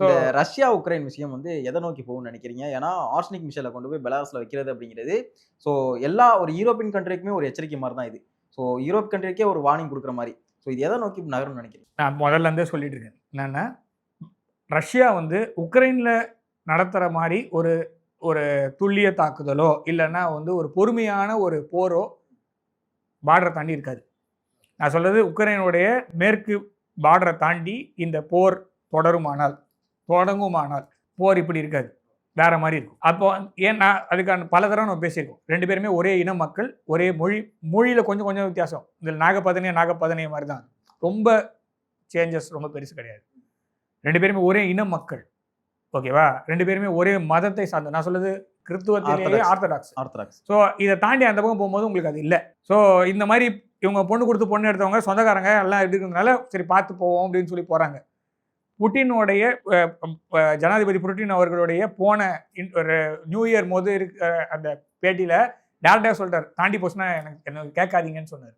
இந்த Russia Ukraine விஷயம் வந்து எதை நோக்கி போகும்னு நினைக்கிறீங்க? ஏன்னா ஆர்சனிக் மிஷலை கொண்டு போய் பெலாரஸ்ல வைக்கிறது அப்படிங்கிறது ஸோ எல்லா ஒரு யூரோப்பியன் கண்ட்ரிக்குமே ஒரு எச்சரிக்கை மாதிரி தான் இது. ஸோ யூரோப் கண்ட்ரிக்கே ஒரு வார்னிங் கொடுக்குற மாதிரி. ஸோ இது எதை நோக்கி நகரும்னு நினைக்கிறீங்க? நான் முதல்ல இருந்தே சொல்லிட்டு இருக்கேன். என்னென்னா ரஷ்யா வந்து உக்ரைனில் நடத்துகிற மாதிரி ஒரு ஒரு துல்லிய தாக்குதலோ இல்லைன்னா வந்து ஒரு பொறுமையான ஒரு போரோ பார்டரை தாண்டி இருக்காது. நான் சொல்றது உக்ரைனுடைய மேற்கு பார்டரை தாண்டி இந்த போர் தொடருமானால். தொடங்குமானால் போர் இப்படி இருக்காது. வேற மாதிரி இருக்கும். அப்போ ஏன்னா அதுக்கான பல தடவை நம்ம பேசியிருக்கோம். ரெண்டு பேருமே ஒரே இன மக்கள் ஒரே மொழி மொழியில கொஞ்சம் கொஞ்சம் வித்தியாசம். இதில் நாகப்பதனிய நாகப்பதனிய மாதிரி தான். ரொம்ப சேஞ்சஸ் ரொம்ப பெருசு கிடையாது. ரெண்டு பேருமே ஒரே இன மக்கள். ஓகேவா ரெண்டு பேருமே ஒரே மதத்தை சார்ந்த நான் சொல்றது கிறிஸ்துவத்திலேயே Orthodox. ஆர்த்தடாக்ஸ் ஆர்த்தடாக்ஸ் ஸோ இதை தாண்டி அந்த பக்கம் போகும்போது உங்களுக்கு அது இல்லை. ஸோ இந்த மாதிரி இவங்க பொண்ணு கொடுத்து பொண்ணு எடுத்தவங்க சொந்தக்காரங்க எல்லாம் இருக்கிறதுனால சரி பார்த்து போவோம் அப்படின்னு சொல்லி போகிறாங்க புட்டினுடைய ஜனாதிபதி புட்டின் அவர்களுடைய போன இன்- ஒரு நியூ இயர் போது இருக்க அந்த பேட்டியில் டேரக்டாக சொல்கிறார் தாண்டி போச்சுன்னா எனக்கு எனக்கு கேட்காதீங்கன்னு சொன்னார்.